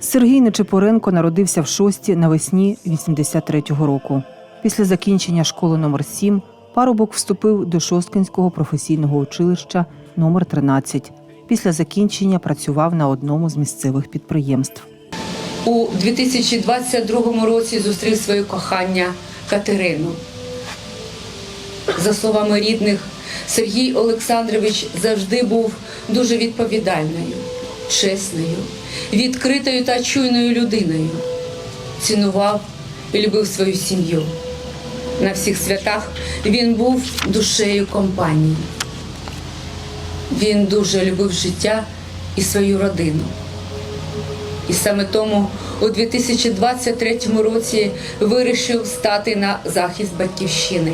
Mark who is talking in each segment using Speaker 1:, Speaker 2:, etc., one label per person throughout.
Speaker 1: Сергій Нечипоренко народився в шості навесні 83-го року. Після закінчення школи номер 7 парубок вступив до Шосткинського професійного училища номер 13 Після закінчення працював на одному з місцевих підприємств.
Speaker 2: У 2022 році зустрів своє кохання Катерину. За словами рідних, Сергій Олександрович завжди був дуже відповідальною, чесною, відкритою та чуйною людиною. Цінував і любив свою сім'ю. На всіх святах він був душею компанії. Він дуже любив життя і свою родину. І саме тому у 2023 році вирішив стати на захист батьківщини.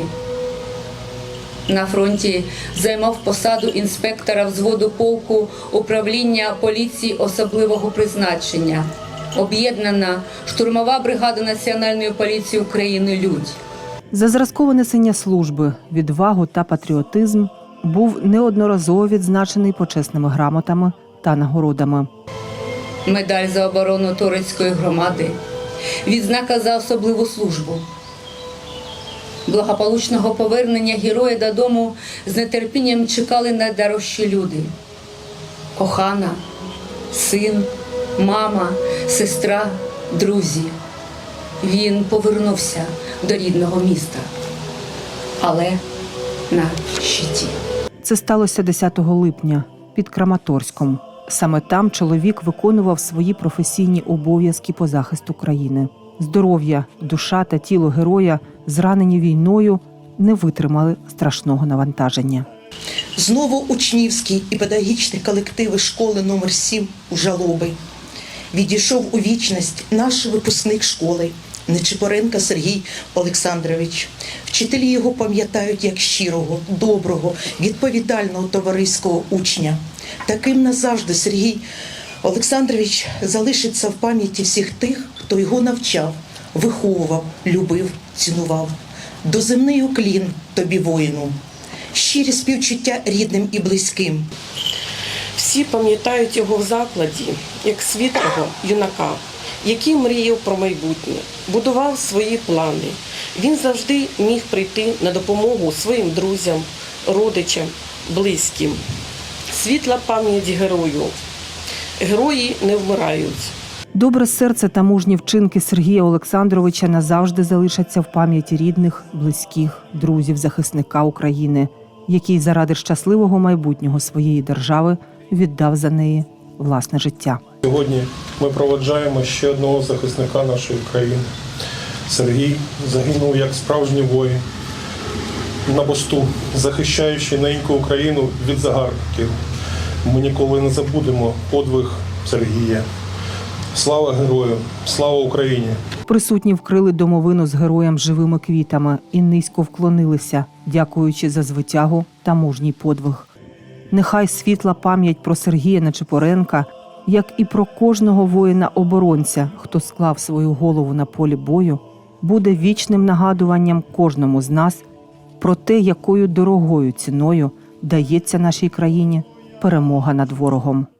Speaker 2: На фронті займав посаду інспектора взводу полку управління поліції особливого призначення. Об'єднана штурмова бригада Національної поліції України Людь.
Speaker 1: За зразкове несення служби, відвагу та патріотизм був неодноразово відзначений почесними грамотами та нагородами.
Speaker 2: медаль за оборону Торецької громади, відзнака за особливу службу. Благополучного повернення героя додому з нетерпінням чекали найдорожчі люди: кохана, син, мама, сестра, друзі. Він повернувся до рідного міста, але на щиті.
Speaker 1: Це сталося 10 липня під Краматорськом. Саме там чоловік виконував свої професійні обов'язки по захисту країни. Здоров'я, душа та тіло героя, зранені війною, не витримали страшного навантаження.
Speaker 3: Знову учнівський і педагогічні колективи школи номер 7 у Жалоби. Відійшов у вічність наш випускник школи Нечипоренко Сергій Олександрович. Вчителі його пам'ятають як щирого, доброго, відповідального товариського учня. Таким назавжди Сергій Олександрович залишиться в пам'яті всіх тих, хто його навчав, виховував, любив, цінував. Доземний уклін тобі воїну, щирі співчуття рідним і близьким.
Speaker 4: Всі пам'ятають його в закладі як світлого юнака, який мріяв про майбутнє, будував свої плани. Він завжди міг прийти на допомогу своїм друзям, родичам, близьким. Світла пам'ять герою. Герої не вмирають.
Speaker 1: Добре серце та мужні вчинки Сергія Олександровича назавжди залишаться в пам'яті рідних, близьких, друзів, захисника України, який заради щасливого майбутнього своєї держави віддав за неї власне життя.
Speaker 5: Сьогодні ми проводжаємо ще одного захисника нашої країни. Сергій загинув як справжній воїн на посту, захищаючи неньку Україну від загарбників. Ми ніколи не забудемо подвиг Сергія. Слава герою! Слава Україні!
Speaker 1: Присутні вкрили домовину з героєм живими квітами і низько вклонилися, дякуючи за звитягу та мужній подвиг. Нехай світла пам'ять про Сергія Нечипоренка, як і про кожного воїна-оборонця, хто склав свою голову на полі бою, буде вічним нагадуванням кожному з нас про те, якою дорогою ціною дається нашій країні перемога над ворогом.